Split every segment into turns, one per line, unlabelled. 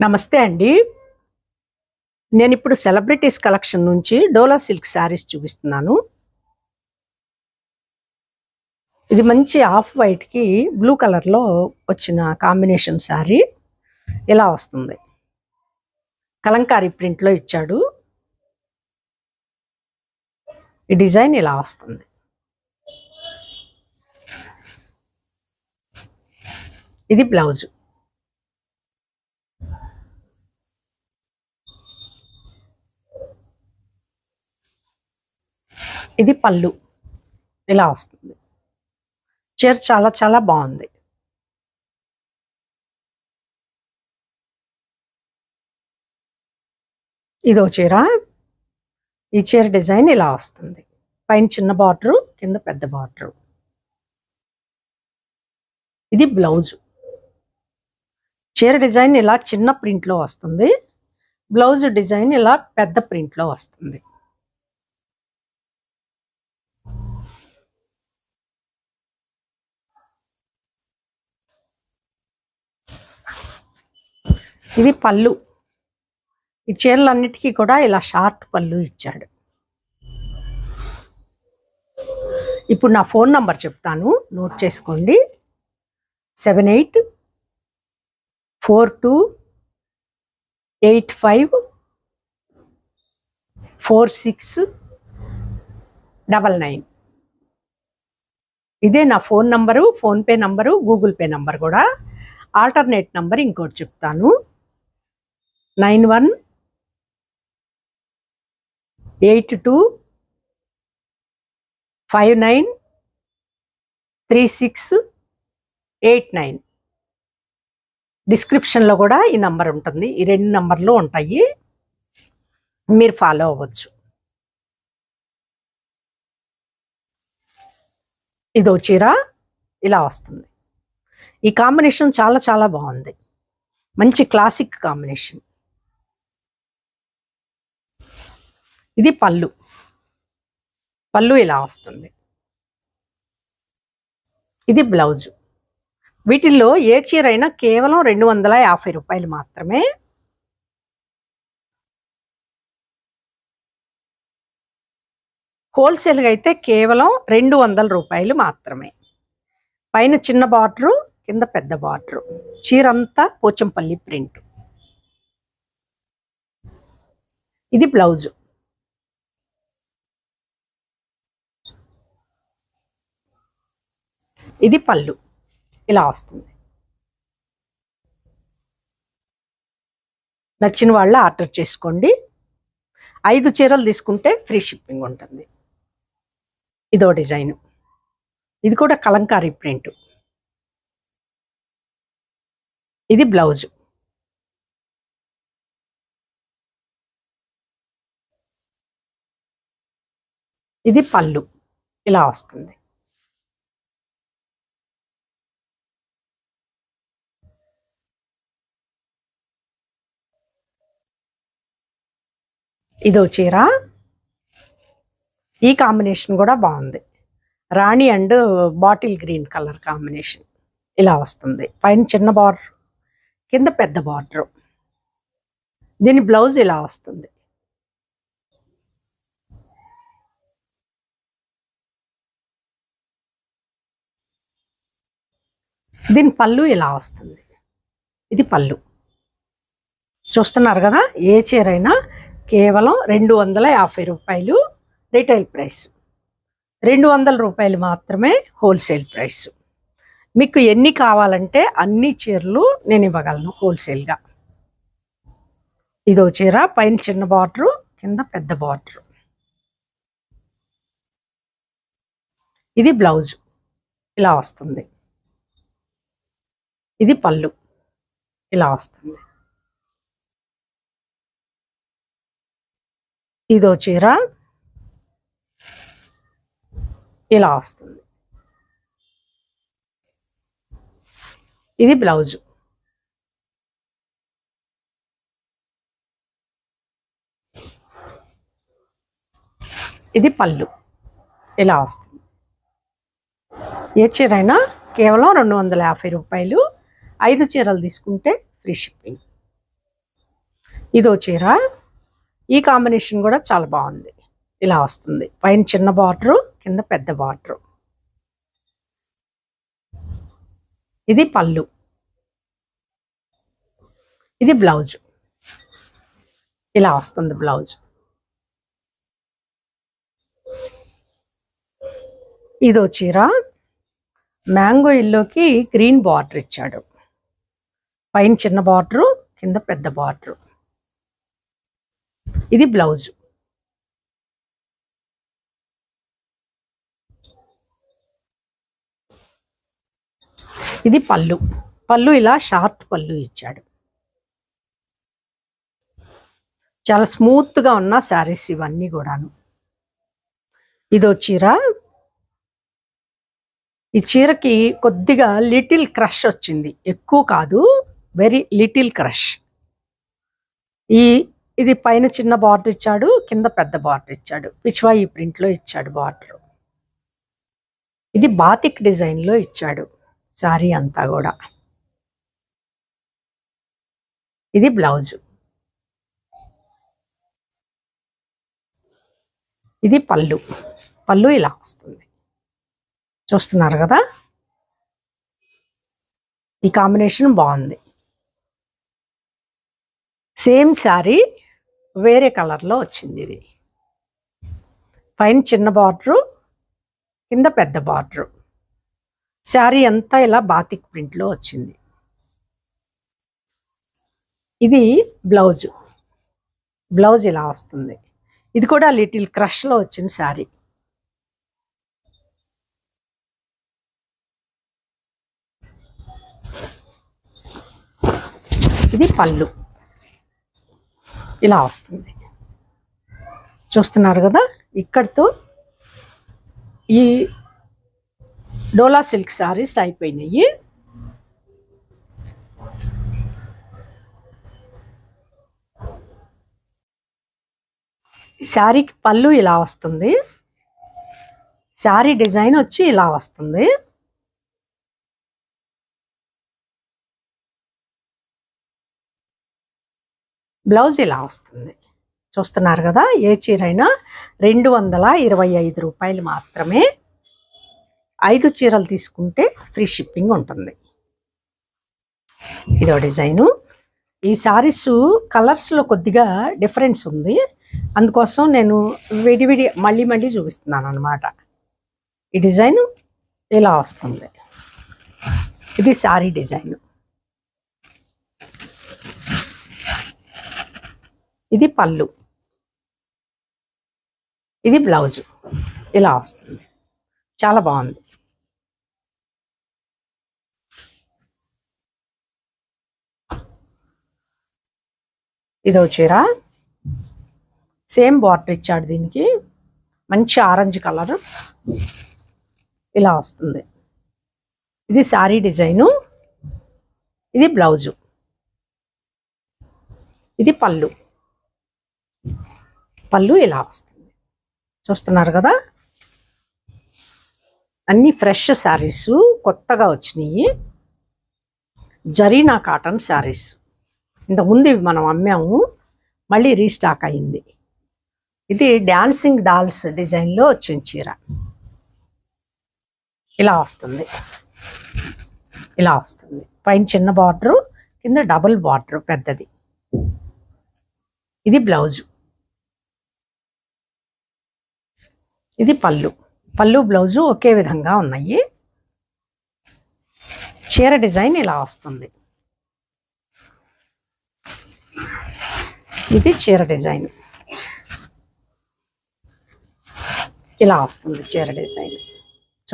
నమస్తే అండి. నేను ఇప్పుడు సెలబ్రిటీస్ కలెక్షన్ నుంచి డోలా సిల్క్ శారీస్ చూపిస్తున్నాను. ఇది మంచి ఆఫ్ వైట్కి బ్లూ కలర్లో వచ్చిన కాంబినేషన్ శారీ. ఇలా వస్తుంది. కలంకారీ ప్రింట్లో ఇచ్చాడు. ఈ డిజైన్ ఇలా వస్తుంది. ఇది బ్లౌజు. ఇది పళ్ళు. ఇలా వస్తుంది. చీర చాలా చాలా బాగుంది. ఇదో చీర. ఈ చీర డిజైన్ ఇలా వస్తుంది. పైన చిన్న బార్డరు కింద పెద్ద బార్డరు. ఇది బ్లౌజు. చీర డిజైన్ ఇలా చిన్న ప్రింట్లో వస్తుంది. బ్లౌజ్ డిజైన్ ఇలా పెద్ద ప్రింట్లో వస్తుంది. ఇది పళ్ళు. ఈ చీరలన్నిటికీ కూడా ఇలా షార్ట్ పళ్ళు ఇచ్చాడు. ఇప్పుడు నా ఫోన్ నంబర్ చెప్తాను. నోట్ చేసుకోండి. Seven eight four two eight five four six double nine. ఇదే నా phone number PhonePe number Google Pay number కూడా. ఆల్టర్నేట్ నంబర్ ఇంకోటి చెప్తాను. Nine one eight two five nine three six eight nine. డిస్క్రిప్షన్లో కూడా ఈ నంబర్ ఉంటుంది. ఈ రెండు నంబర్లు ఉంటాయి. మీరు ఫాలో అవ్వచ్చు. ఇదో చీర ఇలా వస్తుంది. ఈ కాంబినేషన్ చాలా చాలా బాగుంది. మంచి క్లాసిక్ కాంబినేషన్. ఇది పళ్ళు. పళ్ళు ఇలా వస్తుంది. ఇది బ్లౌజు. వీటిల్లో ఏ చీర అయినా కేవలం రెండు వందల యాభై రూపాయలు మాత్రమే. హోల్సేల్గా అయితే కేవలం రెండు వందల రూపాయలు మాత్రమే. పైన చిన్న బార్డరు కింద పెద్ద బార్డరు. చీరంతా పోచంపల్లి ప్రింట్. ఇది బ్లౌజు. ఇది పళ్ళు. ఇలా వస్తుంది. నచ్చిన వాళ్ళు ఆర్డర్ చేసుకోండి. ఐదు చీరలు తీసుకుంటే ఫ్రీ షిప్పింగ్ ఉంటుంది. ఇదో డిజైన్. ఇది కూడా కలంకారీ ప్రింట్. ఇది బ్లౌజ్. ఇది పళ్ళు. ఇలా వస్తుంది. ఇదో చీర. ఈ కాంబినేషన్ కూడా బాగుంది. Rani and bottle green colour combination ఇలా వస్తుంది. పైన చిన్న బార్డర్ కింద పెద్ద బార్డర్. దీని బ్లౌజ్ ఇలా వస్తుంది. దీని పళ్ళు ఇలా వస్తుంది. ఇది పళ్ళు. చూస్తున్నారు కదా ఏ చీర అయినా కేవలం రెండు వందల యాభై రూపాయలు రిటైల్ ప్రైస్. రెండు వందల రూపాయలు మాత్రమే హోల్సేల్ ప్రైస్. మీకు ఎన్ని కావాలంటే అన్ని చీరలు నేను ఇవ్వగలను హోల్సేల్గా. ఇదో చీర పైన చిన్న బార్డరు కింద పెద్ద బార్డరు. ఇది బ్లౌజ్. ఇలా వస్తుంది. ఇది పళ్ళు. ఇలా వస్తుంది. ఇదో చీర. ఇలా వస్తుంది. ఇది బ్లౌజు. ఇది పళ్ళు. ఇలా వస్తుంది. ఏ చీర అయినా కేవలం రెండు వందల యాభై రూపాయలు. ఐదు చీరలు తీసుకుంటే ఫ్రీ షిప్పింగ్. ఇదో చీర. ఈ కాంబినేషన్ కూడా చాలా బాగుంది. ఇలా వస్తుంది. పైన చిన్న బార్డరు కింద పెద్ద బార్డరు. ఇది పళ్ళు. ఇది బ్లౌజ్. ఇలా వస్తుంది బ్లౌజ్. ఇదో చీర. మ్యాంగో ఇల్లోకి గ్రీన్ బార్డర్ ఇచ్చాడు. పైన చిన్న బార్డరు కింద పెద్ద బార్డరు. ఇది బ్లౌజ్. ఇది పళ్ళు. పళ్ళు ఇలా షార్ట్ పళ్ళు ఇచ్చాడు. చాలా స్మూత్గా ఉన్న శారీస్ ఇవన్నీ కూడాను. ఇదో చీర. ఈ చీరకి కొద్దిగా లిటిల్ క్రష్ వచ్చింది. ఎక్కువ కాదు వెరీ లిటిల్ క్రష్. ఈ ఇది పైన చిన్న బార్డర్ ఇచ్చాడు కింద పెద్ద బార్డర్ ఇచ్చాడు. పిచ్వా ఈ ప్రింట్లో ఇచ్చాడు బార్డర్ ఇది బాతిక్ డిజైన్లో ఇచ్చాడు సారీ అంతా కూడా. ఇది బ్లౌజు. ఇది పళ్ళు. పళ్ళు ఇలా వస్తుంది. చూస్తున్నారు కదా? ఈ కాంబినేషన్ బాగుంది. సేమ్ శారీ వేరే కలర్లో వచ్చింది ఇది. పైన చిన్న బార్డరు కింద పెద్ద బార్డరు. శారీ అంతా ఇలా బాతిక్ ప్రింట్లో వచ్చింది. ఇది బ్లౌజు. బ్లౌజ్ ఇలా వస్తుంది. ఇది కూడా లిటిల్ క్రష్లో వచ్చిన శారీ. ఇది పళ్ళు. ఇలా వస్తుంది. చూస్తున్నారు కదా? ఇక్కడితో ఈ డోలా సిల్క్ శారీస్ అయిపోయినాయి. శారీకి పళ్ళు ఇలా వస్తుంది. శారీ డిజైన్ వచ్చి ఇలా వస్తుంది. బ్లౌజ్ ఇలా వస్తుంది. చూస్తున్నారు కదా ఏ చీరైనా రెండు వందల ఇరవై ఐదు రూపాయలు మాత్రమే ఐదు చీరలు తీసుకుంటే ఫ్రీ షిప్పింగ్ ఉంటుంది. ఇదో డిజైను. ఈ శారీస్ కలర్స్లో కొద్దిగా డిఫరెన్స్ ఉంది. అందుకోసం నేను విడివిడి మళ్ళీ మళ్ళీ చూపిస్తున్నాను అనమాట ఈ డిజైన్ ఇలా వస్తుంది. ఇది శారీ డిజైన్. ఇది పళ్ళు. ఇది బ్లౌజ్. ఇలా వస్తుంది. చాలా బాగుంది. ఇదో చీర. సేమ్ బార్డర్ ఇచ్చాడు దీనికి. మంచి ఆరెంజ్ కలర్. ఇలా వస్తుంది. ఇది శారీ డిజైను. ఇది బ్లౌజు. ఇది పళ్ళు. పళ్ళు ఇలా వస్తుంది. చూస్తున్నారు కదా? అన్ని ఫ్రెష్ శారీస్ కొత్తగా వచ్చినాయి. జరీనా కాటన్ శారీస్. ఇంతకుముందు ఇవి మనం అమ్మాము మళ్ళీ రీస్టాక్ అయింది. ఇది డాన్సింగ్ డాల్స్ డిజైన్లో వచ్చిన చీర. ఇలా వస్తుంది. ఇలా వస్తుంది. పైన చిన్న బార్డరు కింద డబుల్ బార్డర్ పెద్దది. ఇది బ్లౌజు. ఇది పళ్ళు. పళ్ళు బ్లౌజు ఒకే విధంగా ఉన్నాయి. చీర డిజైన్ ఇలా వస్తుంది. ఇది చీర డిజైన్. ఇలా వస్తుంది చీర డిజైన్.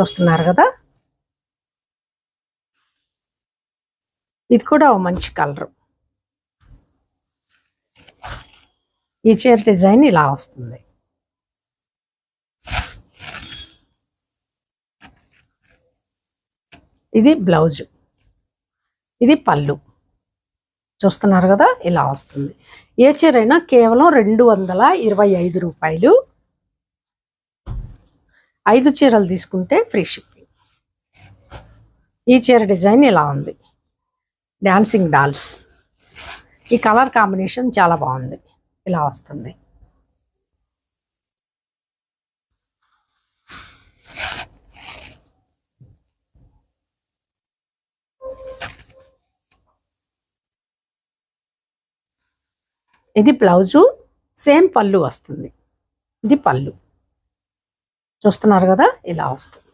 చూస్తున్నారు కదా? ఇది కూడా ఓ మంచి కలర్. ఈ చీర డిజైన్ ఇలా వస్తుంది. ఇది బ్లౌజు. ఇది పళ్ళు. చూస్తున్నారు కదా ఇలా వస్తుంది. ఏ చీర అయినా కేవలం రెండు వందల ఇరవై ఐదు రూపాయలు. ఐదు చీరలు తీసుకుంటే ఫ్రీ షిప్పింగ్. ఈ చీర డిజైన్ ఇలా ఉంది. Dancing dolls. ఈ కలర్ కాంబినేషన్ చాలా బాగుంది. ఇలా వస్తుంది. ఇది బ్లౌజు సేమ్ పళ్ళు వస్తుంది. ఇది పళ్ళు. చూస్తున్నారు కదా ఇలా వస్తుంది.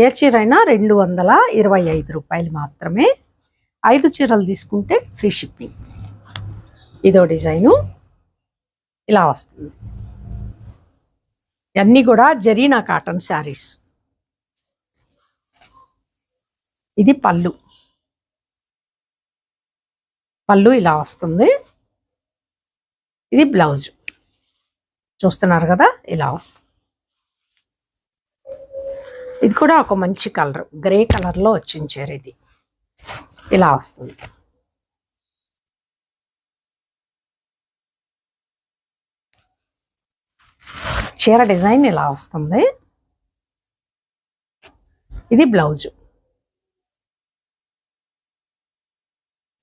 ఏ చీర అయినా రెండు వందల ఇరవై ఐదు రూపాయలు మాత్రమే ఐదు చీరలు తీసుకుంటే ఫ్రీ షిప్పింగ్. ఇదో డిజైను. ఇలా వస్తుంది. ఇవన్నీ కూడా జరీనా కాటన్ శారీస్. ఇది పళ్ళు. పళ్ళు ఇలా వస్తుంది. ఇది బ్లౌజ్. చూస్తున్నారు కదా ఇలా వస్తుంది. ఇది కూడా ఒక మంచి కలర్. గ్రే కలర్లో వచ్చింది చీర ఇది. ఇలా వస్తుంది. చీర డిజైన్ ఇలా వస్తుంది. ఇది బ్లౌజ్.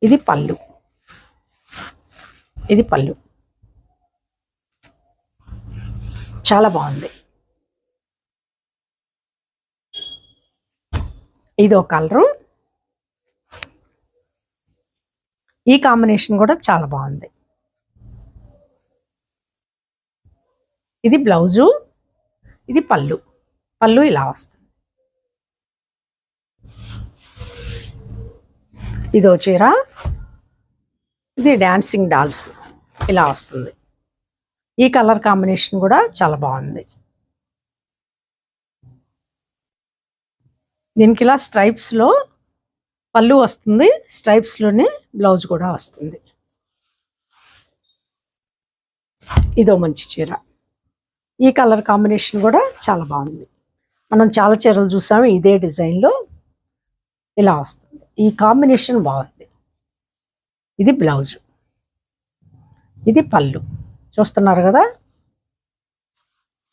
ఇది పళ్ళు. ఇది పళ్ళు. చాలా బాగుంది. ఇదో కలరు. ఈ కాంబినేషన్ కూడా చాలా బాగుంది. ఇది బ్లౌజు ఇది పళ్ళు. పళ్ళు ఇలా వస్తుంది. ఇదో చీర. ఇది డాన్సింగ్ డాల్స్ ఇలా వస్తుంది. ఈ కలర్ కాంబినేషన్ కూడా చాలా బాగుంది. దీనికి ఇలా స్ట్రైప్స్లో పళ్ళు వస్తుంది. స్ట్రైప్స్లోనే బ్లౌజ్ కూడా వస్తుంది. ఇదో మంచి చీర. ఈ కలర్ కాంబినేషన్ కూడా చాలా బాగుంది. మనం చాలా చీరలు చూసాము ఇదే డిజైన్లో ఇలా వస్తుంది. ఈ కాంబినేషన్ బాగుంది. ఇది బ్లౌజ్. ఇది పళ్ళు. చూస్తున్నారు కదా?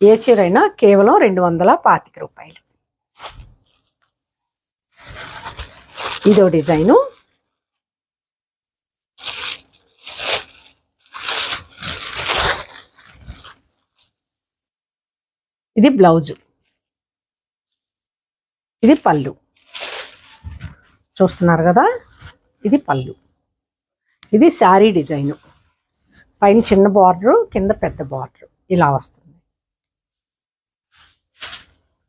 ఏ చీరైనా అయినా కేవలం రెండు వందల పాతిక రూపాయలు. ఇదో డిజైను. ఇది బ్లౌజు. ఇది పళ్ళు. చూస్తున్నారు కదా? ఇది పళ్ళు. ఇది శారీ డిజైను. పైన చిన్న బార్డరు కింద పెద్ద బార్డర్. ఇలా వస్తుంది.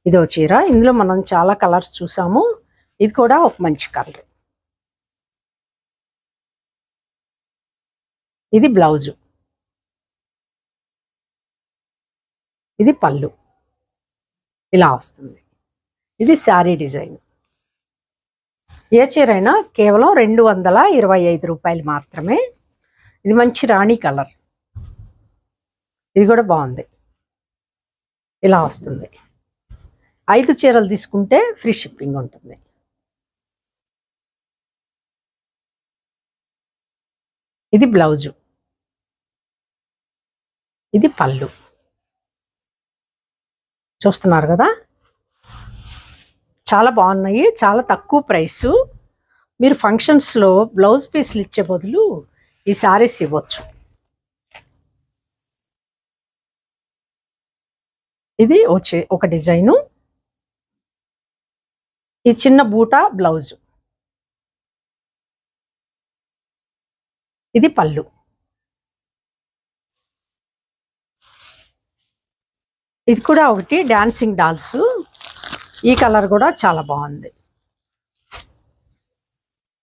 ఇదో చీర. ఇందులో మనం చాలా కలర్స్ చూసాము. ఇది కూడా ఒక మంచి కలర్. ఇది బ్లౌజు. ఇది పళ్ళు. ఇలా వస్తుంది. ఇది శారీ డిజైన్. ఏ చీర అయినా కేవలం రెండు వందల ఇరవై ఐదు రూపాయలు మాత్రమే. ఇది మంచి రాణి కలర్. ఇది కూడా బాగుంది. ఇలా వస్తుంది. ఐదు చీరలు తీసుకుంటే ఫ్రీ షిప్పింగ్ ఉంటుంది. ఇది బ్లౌజు. ఇది పళ్ళు. చూస్తున్నారు కదా? చాలా బాగున్నాయి చాలా తక్కువ ప్రైసు. మీరు ఫంక్షన్స్లో బ్లౌజ్ పీస్లు ఇచ్చే బదులు ఈ శారీస్ ఇవ్వచ్చు. ఇది వచ్చే ఒక డిజైను. ఈ చిన్న బూటా బ్లౌజు. ఇది పళ్ళు. ఇది కూడా ఒకటి డాన్సింగ్ డాల్స్. ఈ కలర్ కూడా చాలా బాగుంది.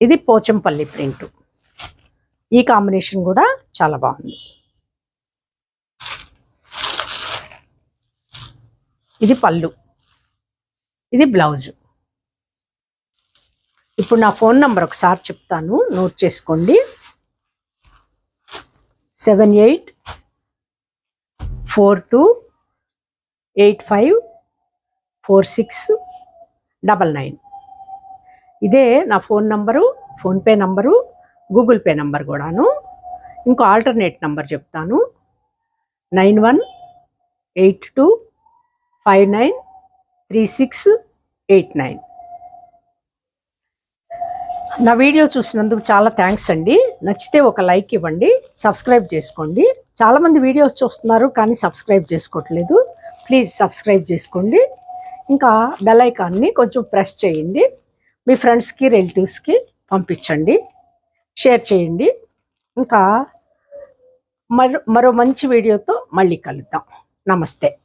ఇది పోచంపల్లి ప్రింట్. ఈ కాంబినేషన్ కూడా చాలా బాగుంది. ఇది పళ్ళు. ఇది బ్లౌజు. ఇప్పుడు నా ఫోన్ నంబర్ ఒకసారి చెప్తాను. నోట్ చేసుకోండి. Seven eight four two eight five four six double nine. ఇదే నా phone number PhonePe number Google Pay number కూడాను. ఇంకో ఆల్టర్నేట్ నంబర్ చెప్తాను. Nine one eight two five nine three six eight nine. నా video చూసినందుకు చాలా thanks అండి. నచ్చితే ఒక లైక్ ఇవ్వండి సబ్స్క్రైబ్ చేసుకోండి. చాలామంది వీడియోస్ చూస్తున్నారు కానీ సబ్స్క్రైబ్ చేసుకోవట్లేదు. ప్లీజ్ సబ్స్క్రైబ్ చేసుకోండి. ఇంకా బెల్ ఐకాన్ని కొంచెం ప్రెస్ చేయండి. మీ ఫ్రెండ్స్కి రిలేటివ్స్కి పంపించండి. షేర్ చేయండి. ఇంకా మరో మరో మంచి వీడియోతో మళ్ళీ కలుద్దాం. నమస్తే.